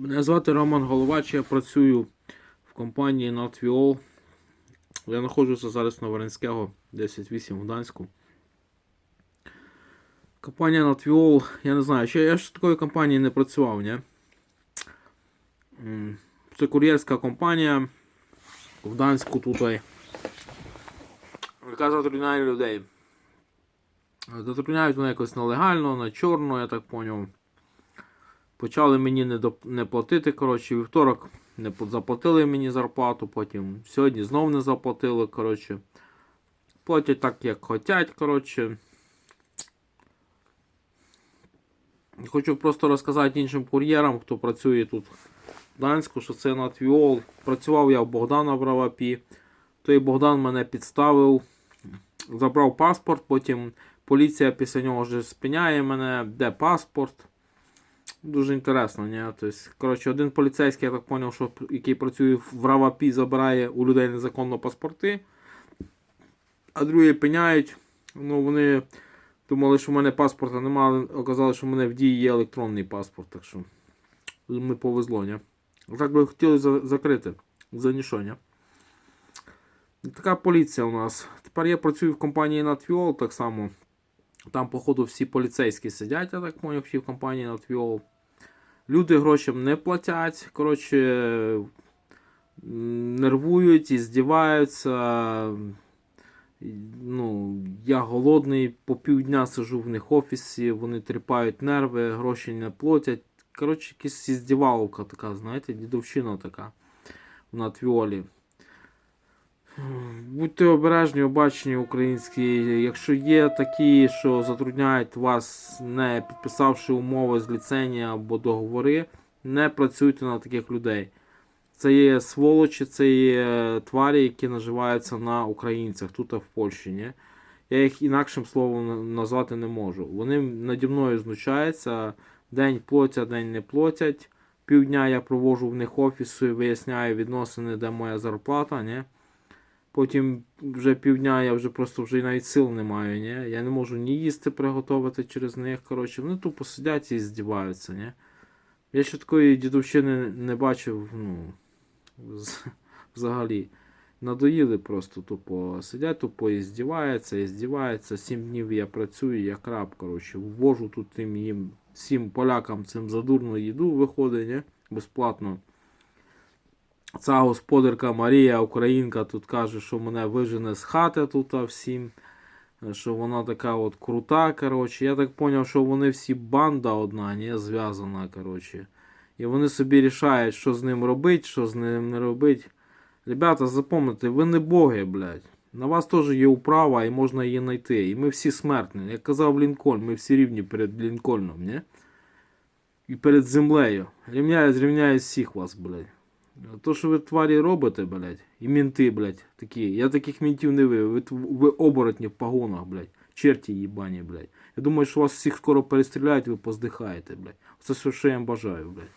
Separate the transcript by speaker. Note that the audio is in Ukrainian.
Speaker 1: Мене звати Роман Головач, я працюю в компанії NotViol. Я знаходжуся зараз на Варенського 10.8 в Гданську. Компанія NotViol, я не знаю, я ж такої компанії не працював, ні? Це кур'єрська компанія в Гданську тут. Яка затрудняє людей. Затрудняють вони якось нелегально, на чорно, я так поняв. Почали мені не, доп... не платити. Коротше, вівторок не заплатили мені зарплату, потім сьогодні знов не заплатили. Коротше. Платять так, як хочуть. Коротше. Хочу просто розказати іншим кур'єрам, хто працює тут в Данську, що це Натвіол. Працював я в Богдана в Равапі. Той Богдан мене підставив, забрав паспорт, потім поліція після нього вже спиняє мене, де паспорт. Дуже інтересно, ні? Тобто, коротше, один поліцейський, я так зрозумів, що який працює в Равапі, забирає у людей незаконно паспорти, а другі пеняють. Ну, вони думали, що в мене паспорта немає, але оказалось, що в мене в дії є електронний паспорт, так що мені повезло, ні? Так би хотіли за- закрити за нічого, ні? Така поліція у нас. Тепер я працюю в компанії Натвіол так само. Там, походу, всі поліцейські сидять, я так поняв, всі в компанії Натвіол. Люди грошам не платять. Коротше, нервують і здіваються. Ну, я голодний, по півдня сижу в них офісі, вони тріпають нерви, гроші не платять. Коротше, якась здівалка така, знаєте, дідовщина така в Натвіолі. Будьте обережні, обачені українські. Якщо є такі, що затрудняють вас, не підписавши умови з ліцензії або договори, не працюйте на таких людей. Це є сволочі, це є тварі, які наживаються на українцях тут в Польщі. Ні? Я їх інакшим словом назвати не можу. Вони наді мною знущаються, день платять, день не платять. Півдня я провожу в них офіси, виясняю відносини, де моя зарплата. Ні? Потім вже півдня я вже просто вже навіть сил не маю, ні? Я не можу ні їсти приготувати через них. Коротше, вони тупо сидять і здіваються, ні? Я ще такої дідовщини не бачив, ну, взагалі. Надоїли просто тупо. Сидять тупо і здіваються, і здіваються. Сім днів я працюю, як раб, коротше. Ввожу тут тим їм всім полякам цим задурну їду виходить, ні? Безплатно. Ця господарка Марія, українка, тут каже, що мене вижене з хати тут всім. Що вона така от крута, коротше. Я так зрозумів, що вони всі банда одна, не зв'язана, коротше. І вони собі рішають, що з ним робити, що з ним не робити. Ребята, запам'ятайте, ви не боги, блядь. На вас теж є управа і можна її знайти. І ми всі смертні. Як казав Лінкольн, ми всі рівні перед Лінкольном, не? І перед землею. Рівняю, зрівняю всіх вас, блядь. То, що ви тварі робите, блядь, і мінти, блядь, такі. Я таких мінтів не вивів. Ви, ви оборотні в погонах, блядь. Черті їбані, блядь. Я думаю, що вас всіх скоро перестріляють, ви поздихаєте, блядь. Це все, що я вам бажаю, блядь.